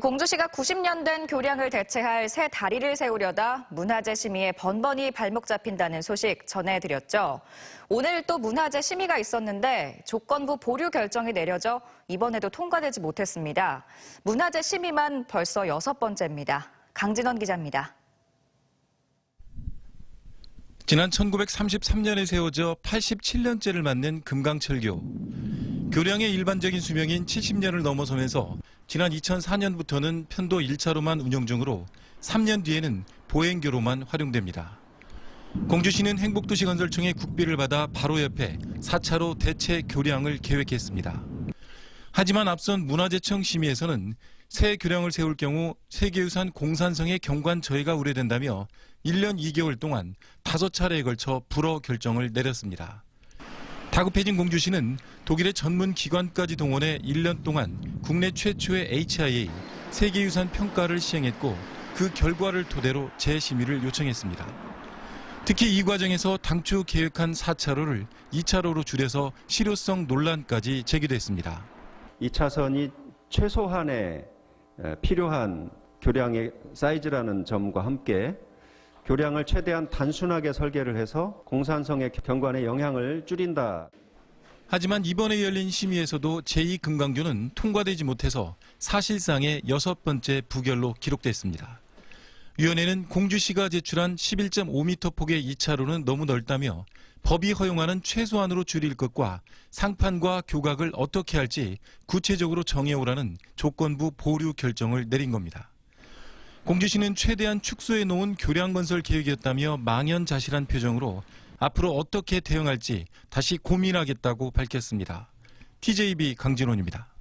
공주시가 90년 된 교량을 대체할 새 다리를 세우려다 문화재 심의에 번번이 발목 잡힌다는 소식 전해드렸죠. 오늘 또 문화재 심의가 있었는데 조건부 보류 결정이 내려져 이번에도 통과되지 못했습니다. 문화재 심의만 벌써 여섯 번째입니다. 강진원 기자입니다. 지난 1933년에 세워져 87년째를 맞는 금강철교. 교량의 일반적인 수명인 70년을 넘어서면서 지난 2004년부터는 편도 1차로만 운영 중으로 3년 뒤에는 보행교로만 활용됩니다. 공주시는 행복도시건설청의 국비를 받아 바로 옆에 4차로 대체 교량을 계획했습니다. 하지만 앞선 문화재청 심의에서는 새 교량을 세울 경우 세계유산 공산성의 경관 저해가 우려된다며 1년 2개월 동안 5차례에 걸쳐 불허 결정을 내렸습니다. 다급해진 공주시는 독일의 전문 기관까지 동원해 1년 동안 국내 최초의 HIA 세계유산 평가를 시행했고 그 결과를 토대로 재심의를 요청했습니다. 특히 이 과정에서 당초 계획한 4차로를 2차로로 줄여서 실효성 논란까지 제기됐습니다. 이 차선이 최소한의 에, 필요한 교량의 사이즈라는 점과 함께 교량을 최대한 단순하게 설계를 해서 공산성의 경관의 영향을 줄인다. 하지만 이번에 열린 심의에서도 제2금강교는 통과되지 못해서 사실상의 여섯 번째 부결로 기록됐습니다. 위원회는 공주시가 제출한 11.5m 폭의 2차로는 너무 넓다며 법이 허용하는 최소한으로 줄일 것과 상판과 교각을 어떻게 할지 구체적으로 정해오라는 조건부 보류 결정을 내린 겁니다. 공주시는 최대한 축소해 놓은 교량 건설 계획이었다며 망연자실한 표정으로 앞으로 어떻게 대응할지 다시 고민하겠다고 밝혔습니다. TJB 강진원입니다.